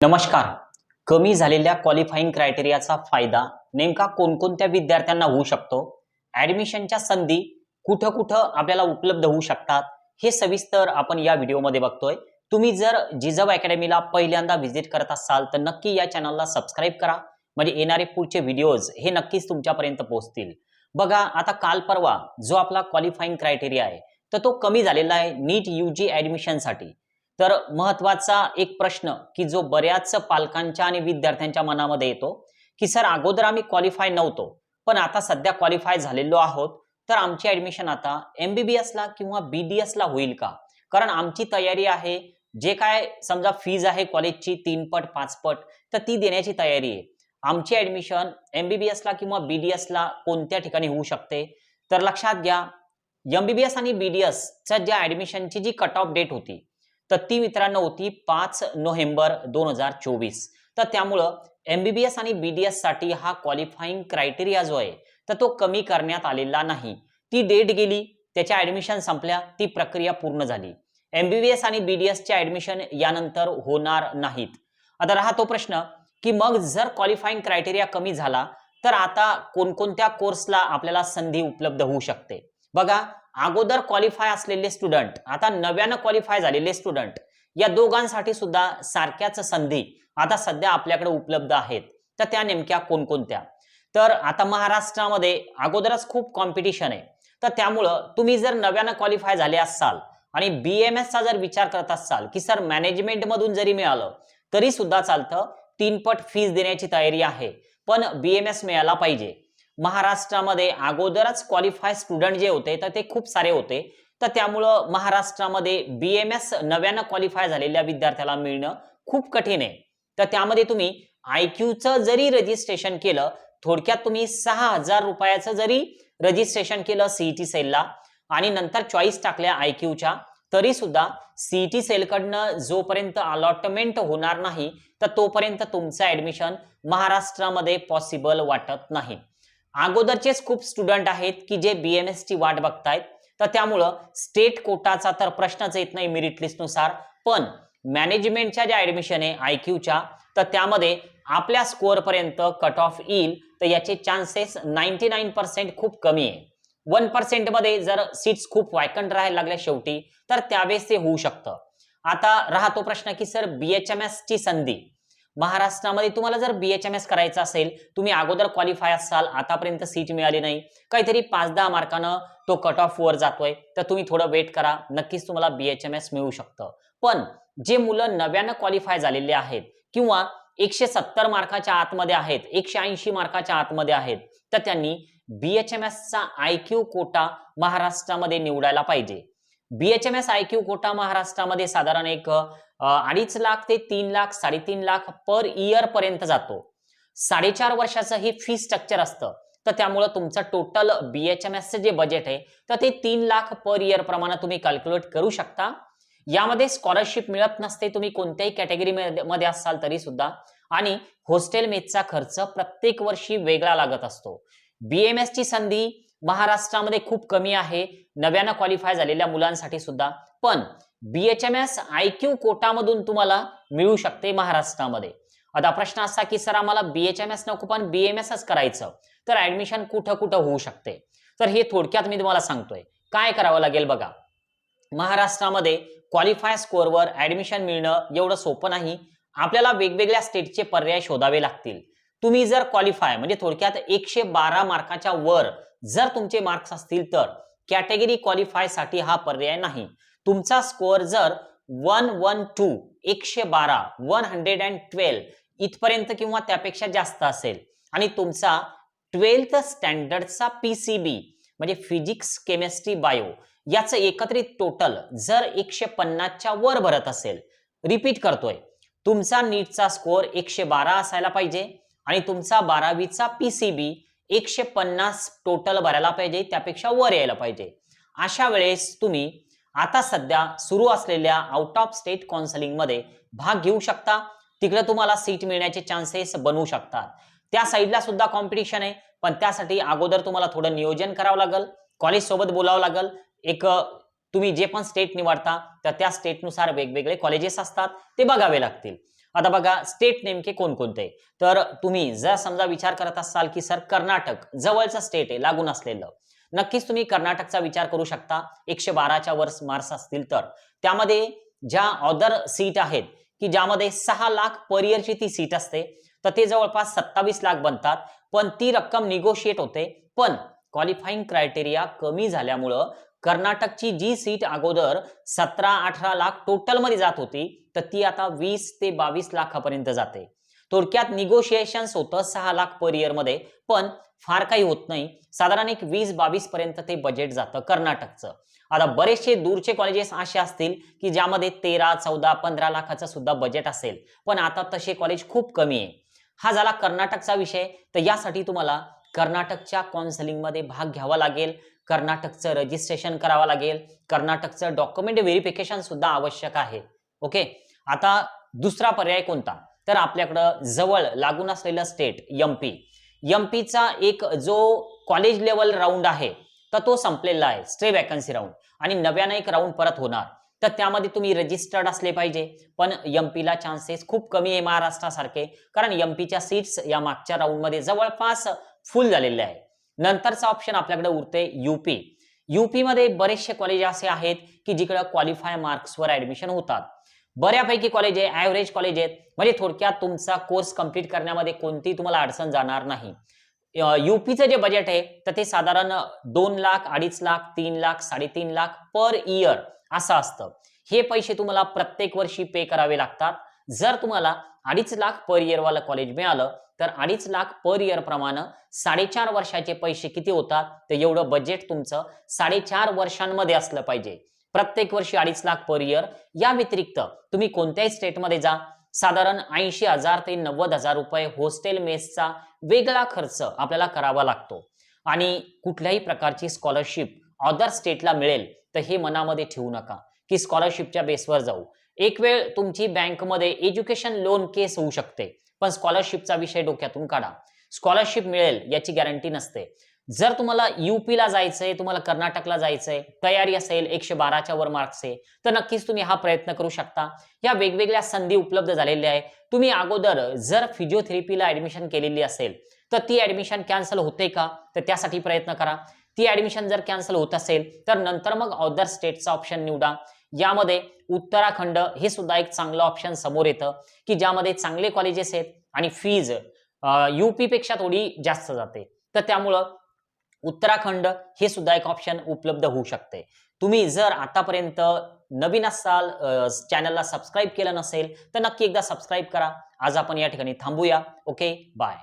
नमस्कार. कमी झालेल्या क्वालिफाईंग क्रायटेरियाचा फायदा नेमका कोणकोणत्या विद्यार्थ्यांना होऊ शकतो? ऍडमिशनच्या संधी कुठं कुठं आपल्याला उपलब्ध होऊ शकतात? हे सविस्तर आपण या व्हिडिओमध्ये बघतोय. तुम्ही जर जिजाऊ अकॅडमीला पहिल्यांदा व्हिजिट करत असाल तर नक्की या चॅनलला सबस्क्राईब करा. म्हणजे येणारे पुढचे व्हिडिओज हे नक्कीच तुमच्यापर्यंत पोहोचतील. बघा आता काल परवा जो आपला क्वालिफाईंग क्रायटेरिया आहे तर तो कमी झालेला आहे नीट यू जी ॲडमिशनसाठी तर महत्त्वाचा एक प्रश्न की जो बऱ्याच पालकांच्या आणि विद्यार्थ्यांच्या मनामध्ये येतो की सर अगोदर आम्ही क्वालिफाय नव्हतो पण आता सध्या क्वालिफाय झालेलो आहोत तर आमची ऍडमिशन आता एमबीबीएस ला किंवा बीडीएस ला होईल का? कारण आमची तयारी आहे जे काय समजा फीज आहे कॉलेजची तीन पट पाच पट तर ती देण्याची तयारी आहे. आमची ऍडमिशन एमबीबीएस ला किंवा बीडीएस ला कोणत्या ठिकाणी होऊ शकते? तर लक्षात घ्या एमबीबीएस आणि बीडीएस च्या ज्या ऍडमिशनची जी कट ऑफ डेट होती तर ती मित्रांनो होती पाच नोव्हेंबर दोन हजार चोवीस. तर त्यामुळं एमबीबीएस आणि बीडीएससाठी हा क्वालिफाईंग क्रायटेरिया जो आहे तर तो कमी करण्यात आलेला नाही. ती डेट गेली त्याच्या ऍडमिशन संपल्या ती प्रक्रिया पूर्ण झाली. एमबीबीएस आणि बीडीएसच्या ऍडमिशन यानंतर होणार नाहीत. आता राहतो प्रश्न की मग जर क्वालिफाईंग क्रायटेरिया कमी झाला तर आता कोणकोणत्या कोर्सला आपल्याला संधी उपलब्ध होऊ शकते? बघा अगोदर क्वालिफाय असलेले स्टुडंट आता नव्यानं क्वालिफाय झालेले स्टुडंट या दोघांसाठी सुद्धा सारख्याच संधी आता सध्या आपल्याकडे उपलब्ध आहेत. तर त्या नेमक्या कोणकोणत्या? तर आता महाराष्ट्रामध्ये अगोदरच खूप कॉम्पिटिशन आहे. तर त्यामुळं तुम्ही जर नव्यानं क्वालिफाय झाले असाल आणि बी एम चा जर विचार करत असाल की सर मॅनेजमेंट मधून जरी मिळालं तरी सुद्धा चालतं तीन पट फीज देण्याची तयारी आहे. पण बी एम एस मिळाला पाहिजे. महाराष्ट्रामध्ये अगोदरच क्वालिफाय स्टुडंट जे होते तर ते खूप सारे होते. तर त्यामुळं महाराष्ट्रामध्ये बी एम एस नव्यानं क्वालिफाय झालेल्या विद्यार्थ्याला मिळणं खूप कठीण आहे. तर त्यामध्ये तुम्ही आय क्यूचं जरी रजिस्ट्रेशन केलं थोडक्यात तुम्ही सहा हजार रुपयाचं जरी रजिस्ट्रेशन केलं सीईटी सेलला आणि नंतर चॉईस टाकल्या आय क्यूच्या तरी सुद्धा सीईटी सेलकडनं जोपर्यंत अलॉटमेंट होणार नाही तर तोपर्यंत तुमचं ऍडमिशन महाराष्ट्रामध्ये पॉसिबल वाटत नाही. अगोदरचेच खूप स्टुडंट आहेत की जे बी एम एस ची वाट बघतायत. तर त्यामुळं स्टेट कोटाचा तर प्रश्नच येत नाही मेरिट लिस्टनुसार पण मॅनेजमेंटच्या ज्या ऍडमिशन आहे आय क्यूच्या तर त्यामध्ये आपल्या स्कोअर पर्यंत कट ऑफ येईल. तर याचे चान्सेस नाईन्टी नाईन पर्सेंट खूप कमी आहे. वन पर्सेंटमध्ये जर सीट्स खूप वायकंट राहायला लागल्या शेवटी तर त्यावेळेस ते होऊ शकतं. आता राहतो प्रश्न की सर बी एच एम ची संधी. महाराष्ट्रामध्ये तुम्हाला जर बीएचएमएस करायचं असेल तुम्ही अगोदर क्वालिफाय असाल आतापर्यंत सीट मिळाली नाही. काहीतरी पाच दहा मार्कानं तो कट ऑफ वर जातोय तर तुम्ही थोडं वेट करा. नक्कीच तुम्हाला बीएचएमएस मिळू शकतं. पण जे मुलं नव्यानं क्वालिफाय झालेले आहेत किंवा एकशे सत्तर मार्काच्या आतमध्ये आहेत एकशे ऐंशी मार्काच्या आतमध्ये आहेत तर त्यांनी बीएचएमएसचा आय क्यू कोटा महाराष्ट्रामध्ये निवडायला पाहिजे. बीएचएमएस आय क्यू कोटा महाराष्ट्रामध्ये साधारण एक अडीच लाख ते तीन लाख साडेतीन लाख पर इयर पर्यंत जातो. साडेचार वर्षाचं हे फी स्ट्रक्चर असतं. तर त्यामुळं तुमचं टोटल बीएचएमएसचं जे बजेट आहे तर ते तीन लाख पर इयर प्रमाणे तुम्ही कॅल्क्युलेट करू शकता. यामध्ये स्कॉलरशिप मिळत नसते तुम्ही कोणत्याही कॅटेगरी मध्ये असाल तरी सुद्धा आणि हॉस्टेल मेसचा खर्च प्रत्येक वर्षी वेगळा लागत असतो. बीएमएस ची संधी महाराष्ट्रामध्ये खूप कमी आहे. नव्यानं क्वालिफाय झालेल्या मुलांसाठी सुद्धा. पण बीएचएमएस आय क्यू कोटामधून तुम्हाला मिळू शकते महाराष्ट्रामध्ये. आता प्रश्न असा की सर आम्हाला बीएचएमएस नको पण बीएमएसच करायचं. तर ऍडमिशन कुठं कुठं होऊ शकते? तर हे थोडक्यात मी तुम्हाला सांगतोय. काय करावं लागेल बघा. महाराष्ट्रामध्ये क्वालिफाय स्कोअरवर ऍडमिशन मिळणं एवढं सोपं नाही. आपल्याला वेगवेगळ्या स्टेटचे पर्याय शोधावे लागतील. तुम्ही जर क्वालिफाय म्हणजे थोडक्यात एकशे बारा मार्काच्या वर जर तुमचे मार्क्स असतील तर कॅटेगरी क्वालिफायसाठी हा पर्याय नाही. तुमचा स्कोअर जर वन वन टू एकशे बारा वन हंड्रेड अँड ट्वेल्व इथपर्यंत किंवा त्यापेक्षा जास्त असेल आणि तुमचा ट्वेल्थ स्टँडर्डचा पीसीबी म्हणजे फिजिक्स केमिस्ट्री बायो याचं एकत्रित टोटल जर एकशे पन्नासच्या वर भरत असेल रिपीट करतोय. तुमचा नीटचा स्कोअर एकशे बारा असायला पाहिजे आणि तुमचा बारावीचा पीसीबी एकशे पन्नास टोटल भरायला पाहिजे त्यापेक्षा वर यायला पाहिजे. अशा वेळेस तुम्ही आता सध्या सुरू असलेल्या आउट ऑफ स्टेट काउन्सिलिंगमध्ये भाग घेऊ शकता. तिकडे तुम्हाला सीट मिळण्याचे चान्सेस बनवू शकतात. त्या साईडला सुद्धा कॉम्पिटिशन आहे पण त्यासाठी अगोदर तुम्हाला थोडं नियोजन करावं लागेल. कॉलेज सोबत बोलावं लागेल. एक तुम्ही जे पण स्टेट निवडता तर त्या स्टेटनुसार वेगवेगळे कॉलेजेस असतात ते बघावे लागतील. आता बघा स्टेट नेमके कोणकोणते? तर तुम्ही जर समजा विचार करत असाल की सर कर्नाटक जवळचं स्टेट आहे लागून असलेलं. नक्कीच तुम्ही कर्नाटकचा विचार करू शकता. एकशे बाराच्या वर मार्क्स असतील तर. त्यामध्ये ज्या ऑदर सीट आहेत की ज्यामध्ये सहा लाख पर इयरची ती सीट असते तर ते जवळपास सत्तावीस लाख बनतात. पण ती रक्कम निगोशिएट होते. पण क्वालिफाईंग क्रायटेरिया कमी झाल्यामुळं कर्नाटकची जी सीट अगोदर सतरा अठरा लाख टोटलमध्ये जात होती तर ती आता वीस ते बावीस लाखापर्यंत जाते. थोडक्यात निगोशिएशन्स होतं सहा लाख पर इयरमध्ये पण फार काही होत नाही. साधारण एक वीस बावीस पर्यंत ते बजेट जातं कर्नाटकचं. आता बरेचसे दूरचे कॉलेजेस असे असतील की ज्यामध्ये तेरा चौदा पंधरा लाखाचं सुद्धा बजेट असेल पण आता तसे कॉलेज खूप कमी आहे. हा झाला कर्नाटकचा विषय. तर यासाठी तुम्हाला कर्नाटकच्या काउन्सिलिंगमध्ये भाग घ्यावा लागेल. कर्नाटकचं रजिस्ट्रेशन करावं लागेल. कर्नाटकचं डॉक्युमेंट व्हेरिफिकेशन सुद्धा आवश्यक आहे. ओके आता दुसरा पर्याय कोणता? तर आपल्याकडं जवळ लागून असलेलं स्टेट एमपी एमपीचा एक जो कॉलेज लेवल राऊंड आहे तर तो संपलेला आहे. स्टे वॅकन्सी राऊंड आणि नव्यानं एक राऊंड परत होणार. तर त्यामध्ये तुम्ही रजिस्टर्ड असले पाहिजे. पण एमपीला चान्सेस खूप कमी आहे महाराष्ट्रासारखे. कारण एमपीच्या सीट्स या मागच्या राऊंडमध्ये जवळपास फुल झालेले आहे नंतरचा ऑप्शन आपल्याकडे उरते युपी युपी मध्ये बरेचसे कॉलेज असे आहेत की जिकडे क्वालिफाय मार्क्सवर ऍडमिशन होतात. बऱ्यापैकी कॉलेज आहे ॲव्हरेज कॉलेज आहेत. म्हणजे थोडक्यात तुमचा कोर्स कंप्लीट करण्यामध्ये कोणती तुम्हाला अडचण जाणार नाही. युपीचं जे बजेट आहे तर ते साधारण दोन लाख अडीच लाख तीन लाख साडेतीन लाख पर इयर असं असतं. हे पैसे तुम्हाला प्रत्येक वर्षी पे करावे लागतात. जर तुम्हाला अडीच लाख पर इयरवालं कॉलेज मिळालं तर अडीच लाख पर इयर प्रमाणे साडेचार वर्षाचे पैसे किती होतात? तर एवढं बजेट तुमचं साडेचार वर्षांमध्ये असलं पाहिजे. प्रत्येक वर्षी अडीच लाख पर इयर या व्यतिरिक्त तुम्ही कोणत्याही स्टेटमध्ये जा. साधारण ऐंशी हजार ते नव्वद हजार रुपये हॉस्टेल मेसचा वेगळा खर्च आपल्याला करावा लागतो. आणि कुठल्याही प्रकारची स्कॉलरशिप अदर स्टेटला मिळेल तर हे मनामध्ये ठेवू नका. की स्कॉलरशिपच्या बेसवर जाऊ. एक वेळ तुमची बँकमध्ये एज्युकेशन लोन केस होऊ शकते पण स्कॉलरशिपचा विषय डोक्यातून काढा. स्कॉलरशिप मिळेल याची गॅरंटी नसते. जर तुम्हाला युपीला जायचंय तुम्हाला कर्नाटकला जायचंय तयारी असेल एकशे बाराच्या वर मार्क्स आहे तर नक्कीच तुम्ही हा प्रयत्न करू शकता. या वेगवेगळ्या संधी उपलब्ध झालेल्या आहे. तुम्ही अगोदर जर फिजिओथेरपीला ऍडमिशन केलेली असेल तर ती ऍडमिशन कॅन्सल होते का? तर त्यासाठी प्रयत्न करा. ती ऍडमिशन जर कॅन्सल होत असेल तर नंतर मग अदर स्टेटचा ऑप्शन निवडा. यामध्ये उत्तराखंड हे सुद्धा एक चांगलं ऑप्शन समोर येतं की ज्यामध्ये चांगले कॉलेजेस आहेत आणि फीज युपी पेक्षा थोडी जास्त जाते. तर त्यामुळं उत्तराखंड हे सुद्धा एक ऑप्शन उपलब्ध होऊ शकते. तुम्ही जर आतापर्यंत नवीन असाल चॅनलला सबस्क्राईब केलं नसेल तर नक्की एकदा सबस्क्राईब करा. आज आपण या ठिकाणी थांबूया. Okay bye